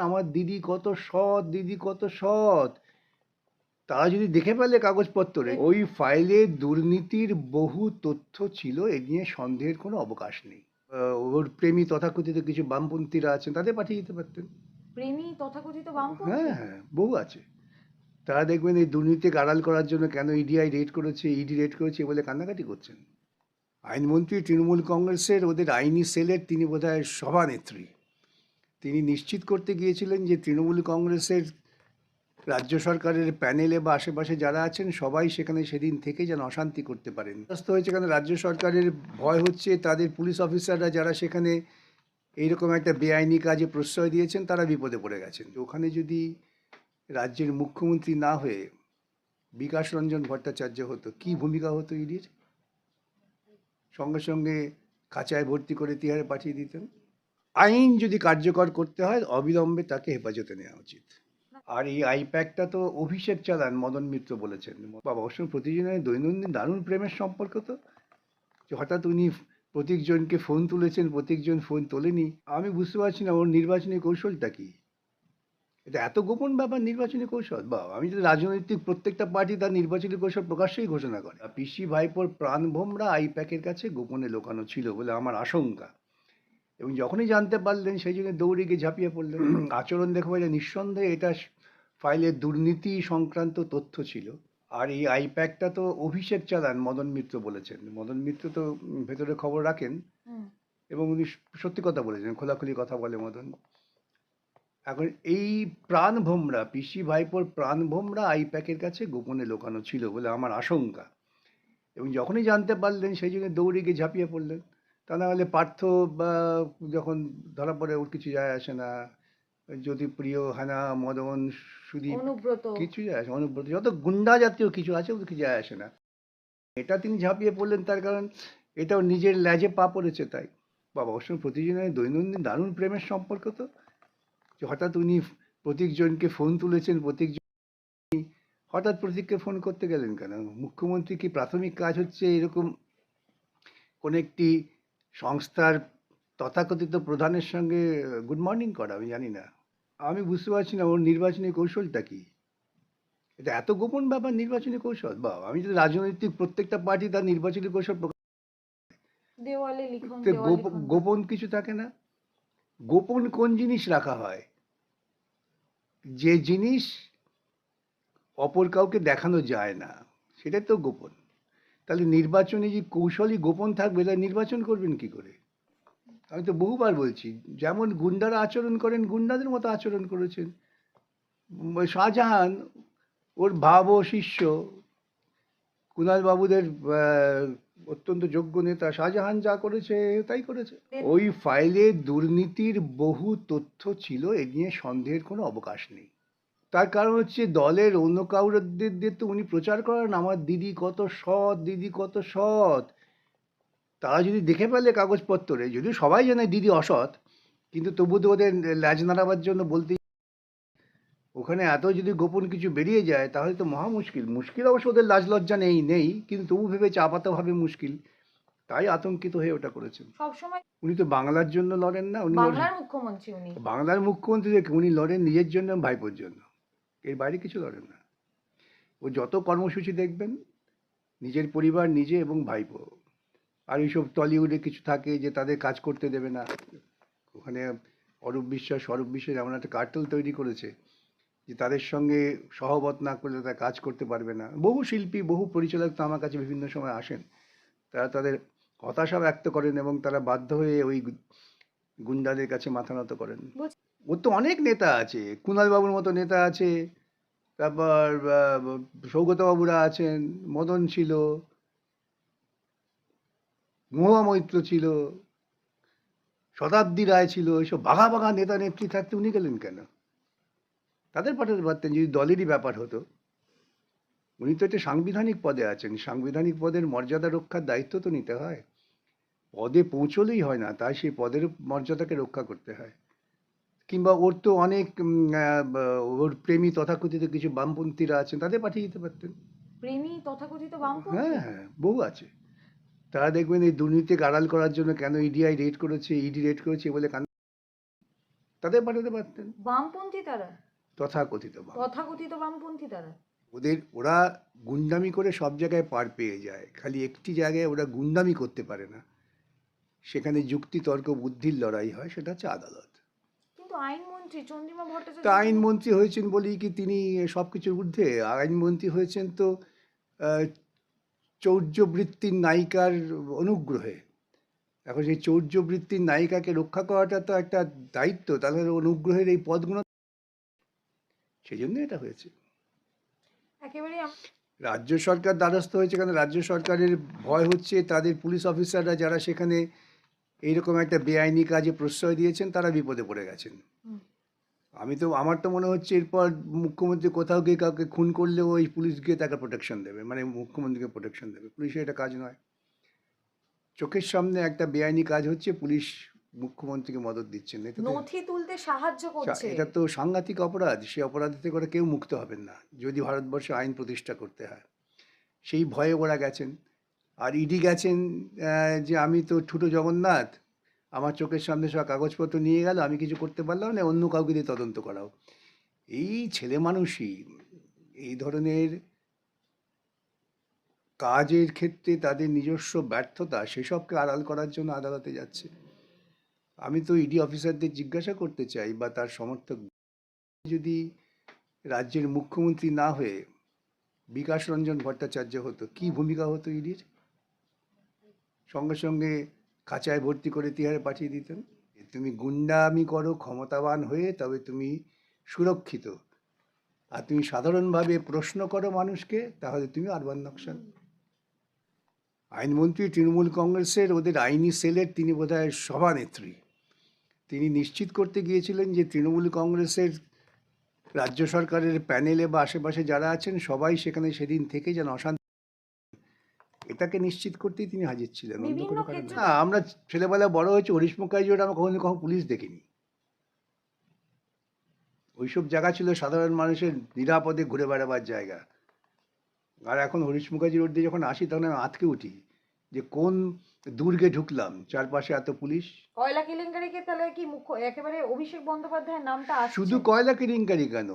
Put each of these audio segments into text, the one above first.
আমার দিদি কত সৎ দিদি কত সৎ। তারা যদি দেখে ফেলে কাগজপত্রে ওই ফাইলে দুর্নীতির বহু তথ্য ছিল এ নিয়ে সন্দেহের কোনো অবকাশ নেই। ওর প্রেমী তথাকথিত কিছু বামপন্থীরা আছেন তাদের পাঠিয়ে দিতে পারতেন। প্রেমী তথাকথিত বামপন্থী? হ্যাঁ হ্যাঁ বহু আছে। তারা দেখবেন এই দুর্নীতিকে আড়াল করার জন্য কেন ইডিআই রেড করেছে ইডি রেড করেছে বলে কান্নাকাটি করছেন। আইনমন্ত্রী তৃণমূল কংগ্রেসের ওদের আইনি সেলের তিনি বোধহয় সভানেত্রী। তিনি নিশ্চিত করতে গিয়েছিলেন যে তৃণমূল কংগ্রেসের রাজ্য সরকারের প্যানেলে বা আশেপাশে যারা আছেন সবাই সেখানে সেদিন থেকে যেন অশান্তি করতে পারেন। ব্যস্ত হয়েছে কারণ রাজ্য সরকারের ভয় হচ্ছে, তাদের পুলিশ অফিসাররা যারা সেখানে এইরকম একটা বেআইনি কাজে প্রশ্রয় দিয়েছেন, তারা বিপদে পড়ে গেছেন। ওখানে যদি রাজ্যের মুখ্যমন্ত্রী না হয়ে বিকাশ রঞ্জন ভট্টাচার্য হতো, কি ভূমিকা হতো ইডির? সঙ্গে সঙ্গে খাঁচায় ভর্তি করে তিহারে পাঠিয়ে দিতেন। আইন যদি কার্যকর করতে হয়, অবিলম্বে তাকে হেফাজতে নেওয়া উচিত। আর এই আইপ্যাকটা তো অভিষেক চালান, মদন মিত্র বলেছেন। বাবা অবশ্য প্রতিজনের দৈনন্দিন দারুণ প্রেমের সম্পর্ক তো। হঠাৎ উনি প্রত্যেকজনকে ফোন তুলেছেন প্রত্যেকজন ফোন তোলেনি। আমি বুঝতে পারছি না, ওর নির্বাচনী কৌশলটা কি? এটা এত গোপন ব্যাপার, নির্বাচনী কৌশল? বা আমি যদি রাজনৈতিক প্রত্যেকটা পার্টি তার নির্বাচনী কৌশল প্রকাশ্যেই ঘোষণা করে। পিসি ভাইপোর প্রাণভোমরা আইপ্যাকের কাছে গোপনে লোকানো ছিল বলে আমার আশঙ্কা। এবং যখনই জানতে পারলেন সেই জন্য দৌড়ে গিয়ে ঝাঁপিয়ে পড়লেন। আচরণ দেখে যে নিঃসন্দেহে এটা ফাইলের দুর্নীতি সংক্রান্ত তথ্য ছিল। আর এই আইপ্যাকটা তো অভিষেক চালান মদন মিত্র বলেছেন। মদন মিত্র তো ভেতরে খবর রাখেন এবং উনি সত্যি কথা বলেছেন খোলাখুলি কথা বলে মদন। এখন এই প্রাণ ভোমরা পিসি ভাইপোর প্রাণ ভোমরা আইপ্যাকের কাছে গোপনে লোকানো ছিল বলে আমার আশঙ্কা। এবং যখনই জানতে পারলেন সেই জন্য দৌড়ে গিয়ে ঝাঁপিয়ে পড়লেন। তা না হলে পার্থ বা যখন ধরা পড়ে ওর কিছু যায় আসে না। যদি প্রিয় হানা মদন সুদীপ অনুব্রত। কিছু যায় আসে অনুব্রত। যত গুন্ডা জাতীয় কিছু আছে ওদের কিছু যায় আসে না। এটা তিনি ঝাঁপিয়ে পড়লেন তার কারণ এটাও নিজের ল্যাজে পা পড়েছে তাই। বাবা অবশ্য প্রতিজনের দৈনন্দিন দারুণ প্রেমের সম্পর্ক তো। যে হঠাৎ উনি প্রত্যেকজনকে ফোন তুলেছেন প্রত্যেকজন হঠাৎ প্রতীককে ফোন করতে গেলেন কেন? মুখ্যমন্ত্রী কি প্রাথমিক কাজ হচ্ছে এরকম কোন একটি সংস্থার তথাকথিত প্রধানের সঙ্গে গুড মর্নিং করা আমি জানি না। আমি বুঝতে পারছি না ওর নির্বাচনী কৌশলটা কি? এটা এত গোপন ব্যাপার নির্বাচনী কৌশল? বা আমি যদি রাজনৈতিক প্রত্যেকটা পার্টি তার নির্বাচনী কৌশল প্রকাশ। গোপন কিছু থাকে না? গোপন কোন জিনিস রাখা হয়? যে জিনিস অপর কাউকে দেখানো যায় না সেটাই তো গোপন। তাহলে নির্বাচনে যে কৌশলই গোপন থাকবে, তাহলে নির্বাচন করবেন কি করে? আমি তো বহুবার বলছি, যেমন গুন্ডারা আচরণ করেন, গুন্ডাদের মতো আচরণ করেছেন। শাহজাহান, ওর ভাব ও শিষ্য বাবুদের অত্যন্ত যোগ্য নেতা, শাহজাহান যা করেছে, তাই করেছে। ওই ফাইলে দুর্নীতির বহু তথ্য ছিল, এ নিয়ে সন্দেহের কোনো অবকাশ নেই। তার কারণ হচ্ছে দলের অন্য কাউদের দিয়ে তো উনি প্রচার করেন আমার দিদি কত সৎ দিদি কত সৎ। তারা যদি দেখে ফেলে কাগজপত্রে যদিও সবাই জানে দিদি অসৎ কিন্তু তবু তো ওদের ল্যাজ নাড়াবার জন্য বলতে ওখানে এত যদি গোপন কিছু বেরিয়ে যায় তাহলে তো মহা মুশকিল। মুশকিল অবশ্য ওদের লাজ লজ্জা নেই নেই কিন্তু তবু ভেবেছে আপাতভাবে মুশকিল। তাই আতঙ্কিত হয়ে ওটা করেছেন। সবসময় উনি তো বাংলার জন্য লড়েন না উনি বাংলার মুখ্যমন্ত্রী উনি। বাংলার মুখ্যমন্ত্রী উনি লড়েন নিজের জন্য এবং ভাইপোর জন্য। এর বাইরে কিছু লড়েন না। ও যত কর্মসূচি দেখবেন, নিজের পরিবার, নিজে এবং ভাইপো, আর এইসব টলিউডে কিছু থাকে যে তাদের কাজ করতে দেবে না। ওখানে অরূপ বিশ্বাস অরূপ বিশ্বাস এমন একটা কার্টেল তৈরি করেছে যে তাদের সঙ্গে সহবত না করলে তারা কাজ করতে পারবে না। বহু শিল্পী, বহু পরিচালক তো আমার কাছে বিভিন্ন সময় আসেন। তারা তাদের হতাশা ব্যক্ত করেন এবং তারা বাধ্য হয়ে ওই গুন্ডাদের কাছে মাথা নত করেন। ওর তো অনেক নেতা আছে কুণাল বাবুর মতো নেতা আছে তারপর আহ, সৌগত বাবুরা আছেন মদন ছিল মহুয়া মৈত্র ছিল শতাব্দী রায় ছিল এইসব বাঘা বাঘা নেতা নেত্রী থাকতে উনি গেলেন কেন? তাদের পাঠাতে পারতেন যদি দলেরই ব্যাপার হতো। উনি তো একটা সাংবিধানিক পদে আছেন সাংবিধানিক পদের মর্যাদা রক্ষার দায়িত্ব তো নিতে হয়। পদে পৌঁছলেই হয় না তাই সেই পদের মর্যাদাকে রক্ষা করতে হয়। কিংবা ওর তো অনেক ওর প্রেমী তথাকথিত কিছু বামপন্থীরা আছেন তাদের পাঠিয়ে দিতে পারতেন। প্রেমী তথাকথিত বামপন্থী? হ্যাঁ হ্যাঁ বহু আছে। তারা দেখবেন এই দুর্নীতিকে আড়াল করার জন্য কেন ইডিআই রেড করেছে ইডি রেড করেছে বলে কান তাদের পাঠাতে পারতেন। বামপন্থী তারা? তথাকথিত বাম। তথাকথিত বামপন্থী তারা? ওদের ওরা গুন্ডামি করে সব জায়গায় পার পেয়ে যায়। খালি একটি জায়গায় ওরা গুন্ডামি করতে পারে না। সেখানে যুক্তি তর্ক বুদ্ধির লড়াই হয় সেটা হচ্ছে আদালত। আইনমন্ত্রী চন্দ্রিমা ভট্টাচার্য তা আইনমন্ত্রী হয়েছেন বলেই কি তিনি সব কিছুর ঊর্ধ্বে? আইনমন্ত্রী হয়েছেন তো চৌর্যবৃত্তির নায়িকার অনুগ্রহে। এখন সেই চৌর্যবৃত্তির নায়িকাকে রক্ষা করাটা তো একটা দায়িত্ব তাদের অনুগ্রহের এই পদগুলো সেই জন্য এটা হয়েছে। একেবারে রাজ্য সরকার দ্বারস্থ হয়েছে কারণ রাজ্য সরকারের ভয় হচ্ছে তাদের পুলিশ অফিসাররা যারা সেখানে এইরকম একটা বেআইনি কাজে প্রশ্রয় দিয়েছেন তারা বিপদে পড়ে গেছেন। আমি তো আমার তো মনে হচ্ছে এরপর মুখ্যমন্ত্রী কোথাও গিয়ে কাউকে খুন করলেও ওই পুলিশ গিয়ে তাকে প্রোটেকশন দেবে মানে মুখ্যমন্ত্রীকে প্রোটেকশন দেবে। পুলিশের এটা কাজ নয়। চোখের সামনে একটা বেআইনি কাজ হচ্ছে পুলিশ মুখ্যমন্ত্রীকে মদত দিচ্ছেন। নথি তুলতে সাহায্য করছে। এটা তো সাংঘাতিক অপরাধ সেই অপরাধ থেকে ওরা কেউ মুক্ত হবেন না যদি ভারতবর্ষে আইন প্রতিষ্ঠা করতে হয়। সেই ভয়ে ওরা গেছেন। আর ইডি গেছেন যে আমি তো ছোটো জগন্নাথ, আমার চোখের সামনে সব কাগজপত্র নিয়ে গেল, আমি কিছু করতে পারলাম না, অন্য কাউকে দিয়ে তদন্ত করাও। এই ছেলে মানুষই এই ধরনের কাজের ক্ষেত্রে তাদের নিজস্ব ব্যর্থতা, সেসবকে আড়াল করার জন্য আদালতে যাচ্ছে। আমি তো ইডি অফিসারদের জিজ্ঞাসা করতে চাই বা তার সমর্থক, যদি রাজ্যের মুখ্যমন্ত্রী না হয়ে বিকাশ রঞ্জন ভট্টাচার্য হতো, কি ভূমিকা হতো ইডির সঙ্গে সঙ্গে খাঁচায় ভর্তি করে তিহারে পাঠিয়ে দিতেন। তুমি গুন্ডামি করো, ক্ষমতাবান হয়ে তবে তুমি সুরক্ষিত। আর তুমি সাধারণভাবে প্রশ্ন করো মানুষকে, তাহলে তুমি আরবান নকশাল আইনমন্ত্রী তৃণমূল কংগ্রেসের ওদের আইনি সেলের তিনি বোধহয় সভানেত্রী। তিনি নিশ্চিত করতে গিয়েছিলেন যে তৃণমূল কংগ্রেসের রাজ্য সরকারের প্যানেলে বা আশেপাশে যারা আছেন, সবাই সেখানে সেদিন থেকে যেন অশান্তি এটাকে নিশ্চিত করতেই তিনি হাজির ছিলেন অন্য কোনো কারণ না আমরা ছেলেবেলা বড় হয়েছে হরিশ মুখার্জি আমরা কখনো কখনো পুলিশ দেখিনি। ওইসব জায়গা ছিল সাধারণ মানুষের নিরাপদে ঘুরে বেড়াবার জায়গা। আর এখন হরিশ মুখার্জি রোড দিয়ে যখন আসি তখন আমি আতকে উঠি যে কোন দুর্গে ঢুকলাম চারপাশে এত পুলিশ। কয়লা কেলেঙ্কারিকে তাহলে কি মুখ্য একেবারে অভিষেক বন্দ্যোপাধ্যায়ের নামটা শুধু কয়লা কেলেঙ্কারি কেন?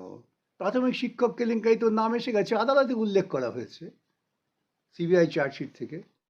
প্রাথমিক শিক্ষক কেলেঙ্কারি তো নাম এসে গেছে আদালতে উল্লেখ করা হয়েছে। সিবিআই চার্জশিট থেকে।